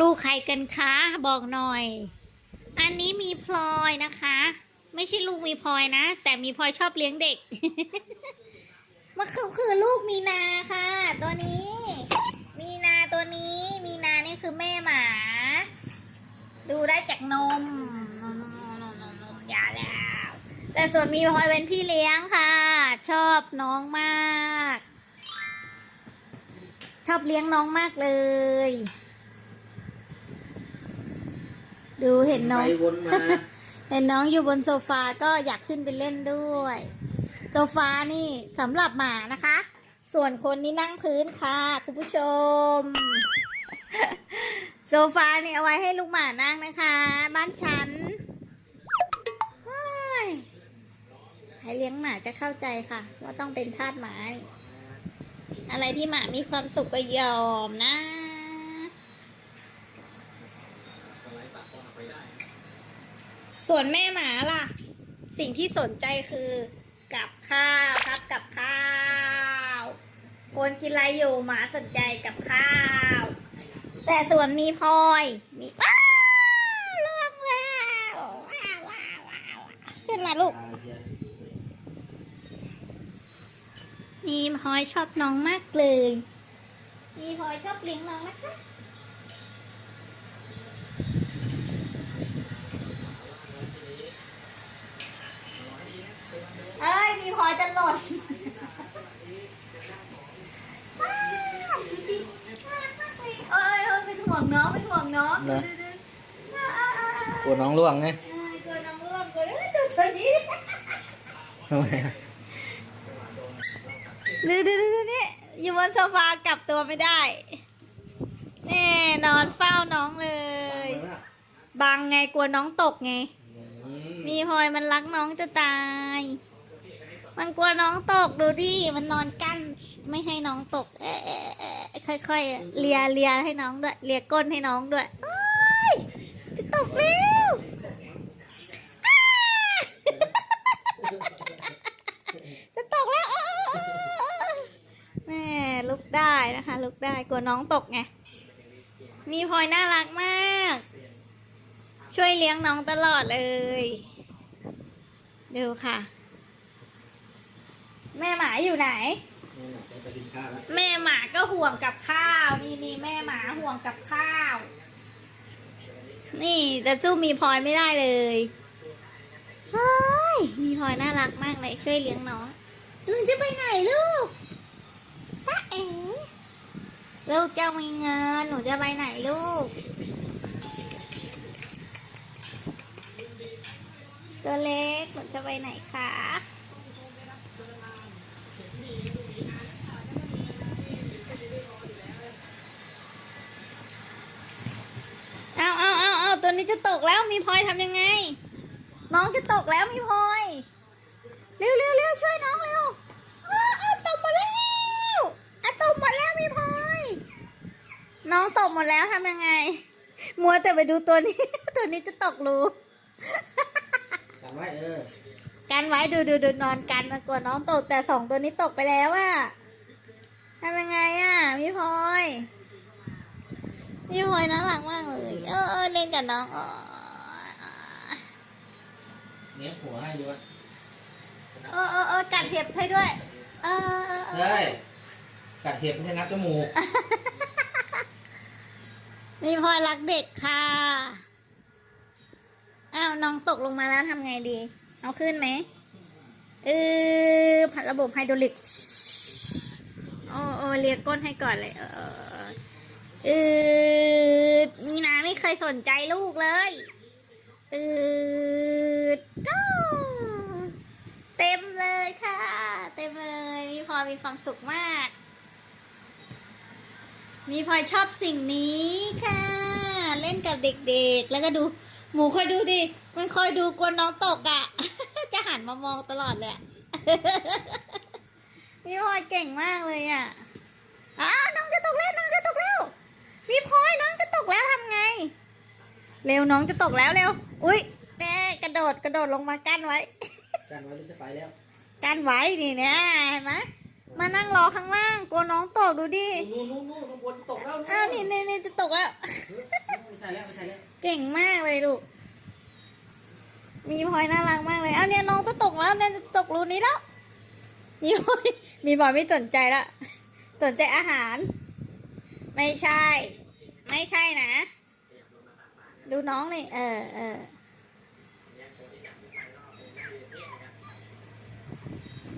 ลูกใครกันคะบอกหน่อย อันนี้มีพลอยนะคะ ไม่ใช่ลูกมีพลอยนะ แต่มีพลอยชอบเลี้ยงเด็กมันคือคือลูกมีนาค่ะ ตัวนี้ มีนาตัวนี้ มีนานี่คือแม่หมา ดูได้จากนมนมนมนมนมยาแล้ว แต่ส่วนมีพลอยเป็นพี่เลี้ยงค่ะ ชอบน้องมาก ชอบเลี้ยงน้องมากเลย ดูเห็นน้อง ไปวนมา เห็นน้องอยู่บนโซฟาก็อยากขึ้นไปเล่นด้วย โซฟานี่สำหรับหมานะคะ ส่วนคนนี่นั่งพื้นค่ะ คุณผู้ชม โซฟานี่เอาไว้ให้ลูกหมานั่งนะคะ บ้านฉันเฮ้ยใครเลี้ยงหมาจะเข้าใจค่ะ ว่าต้องเป็นทาสหมาอะไรที่หมามีความสุขก็ยอมนะ ส่วนแม่หมาล่ะ สิ่งที่สนใจคือกับข้าวครับกับข้าวคนกินอะไรอยู่หมาสนใจกับข้าว แต่ส่วนมีพลอยมีว้าวล่วงแล้วว้าวว้าวว้าวขึ้นมาลูกมีพลอยชอบน้องมากเลยมีพลอยชอบเลี้ยงน้องนะคะ เอ้ยมีพลอยจะหล่นอ้าวจริงๆน่ารักมากเลยเอ้ยเอ้ยเป็นห่วงน้องเป็นห่วงน้องนะดูๆอ่าอ่าอ่าอ่ากลัวน้องล่วงไงเอ้ยตัวน้องร่วงตัวเอ้ยดูตัวนี้ทำไมอะดูดูดูดูนี่อยู่บนโซฟากลับตัวไม่ได้แน่นอนเฝ้าน้องเลยบังไงกลัวน้องตกไง มีพลอยมันรักน้องจะตาย มันกลัวน้องตกดูดิมันนอนกั้นไม่ให้น้องตก เอ๊ะเอ๊ะเอ๊ะค่อยๆเลียเลียให้น้องด้วยเลียก้นให้น้องด้วยเอ้ยจะตกแล้วจะตกแล้วแม่ลุกได้นะคะ ลุกได้กลัวน้องตกไงมีพลอยน่ารักมาก ช่วยเลี้ยงน้องตลอดเลย ดูค่ะ แม่หมาอยู่ไหน ไปกินข้าวแล้วแม่หมาก็ห่วงกับข้าว นี่นี่แม่หมาห่วงกับข้าว นี่แต่สู้มีพลอยไม่ได้เลยเฮ้ยมีพลอยน่ารักมากเลยช่วยเลี้ยงน้องหนูจะไปไหนลูกป้าเอ๋ลูกเจ้ามีเงินหนูจะไปไหนลูก ตัวเล็กหนูจะไปไหนคะ นี้จะตกแล้วมีพลอยทำยังไง น้องจะตกแล้วมีพลอย เร็วเร็วเร็วช่วยน้องเร็วอ้าวอ้าวตกหมดแล้วอะตกหมดแล้วมีพลอย น้องตกหมดแล้วทำยังไง มัวแต่ไปดูตัวนี้ ตัวนี้จะตกรูจำไว้เออกันไว้ดูดูดูนอนกันนะกลัวน้องตกแต่สองตัวนี้ตกไปแล้วอะทำยังไงอะมีพลอยมีพลอยน่ารักมากเลยเอ อเออเล่นกับน้องเออเนี้ยหัวให้ดูว่าเออเออเออกัดเห็บให้ด้วย เออเออเออเฮ้ยกัดเห็บไม่ใช่นับจมูกมีพลอยรักเด็กค่ะ อ้าวน้องตกลงมาแล้วทำไงดี เอาขึ้นไหมเออผัดระบบไฮดรอลิก โอ้โอ้เลียก้นให้ก่อนเลย เออ เออนี่นะไม่เคยสนใจลูกเลยเออจ้าเต็มเลยค่ะ เต็มเลยมีพลอยมีความสุขมาก มีพลอยชอบสิ่งนี้ค่ะ เล่นกับเด็กๆ แล้วก็ดู หมูคอยดูดิ มันคอยดูกลัวน้องตกอะ่ะ จะหันมามองตลอดเลยมีพลอยเก่งมากเลยอะ่ะอ้าวน้องจะตกแล้วน้องจะตกแล้ว มีพลอยน้องจะตกแล้วทำไง เร็วน้องจะตกแล้วเร็ว อุ้ยแน่กระโดดกระโดดลงมากั้นไว้กันไว้หรือจะไปแล้วกั้นไว้นี่นะเห็นไหมโมานั่งรอข้างล่างกลัวน้องตกดูดินู่นนู่นนู่นข้างบนจะตกแล้วอ้าวนี่นี่นี่จะตกแล้ว ไม่ใช่แล้วไม่ใช่แล้วเก่งมากเลยลูก มีพลอยน่ารักมากเลยเอาเนี่ยน้องจะตกแล้วเนี่ยจะตกรูนี้แล้ว มีพลอยมีพลอยไม่สนใจละสนใจอาหาร ไม่ใช่ ไม่ใช่นะ ดูน้องนี่เออเออ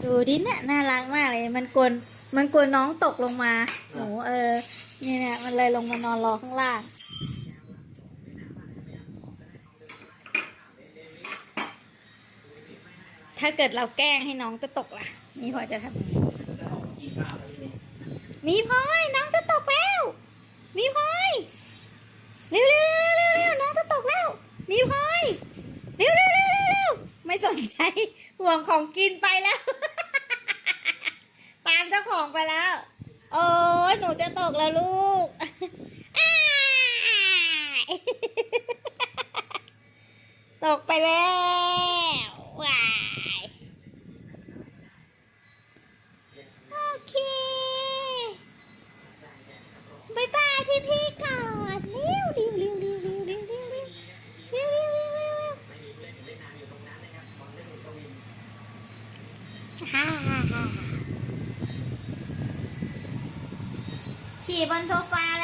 ดูดิเนี่ยน่ารักมากเลย มันกวนมันกวนน้องตกลงมาโหเออเนี่ยเนี่ยมันเลยลงมานอนรอข้างล่าง ถ้าเกิดเราแกล้งให้น้องจะตกล่ะมีพลอยจะทำยังไงจะออกมากินข้าวแล้วทีนี้มีพลอยน้องจะตกแล้ว มีพลอย เร็วเร็วเร็วเร็วน้องจะตกแล้วมีพลอยเร็วเร็วเร็วเร็วเร็วไม่สนใจห่วงของกินไปแล้ว ตามเจ้าของไปแล้ว โอ้ยหนูจะตกแล้วลูกตกไปแล้ว 起风头发了。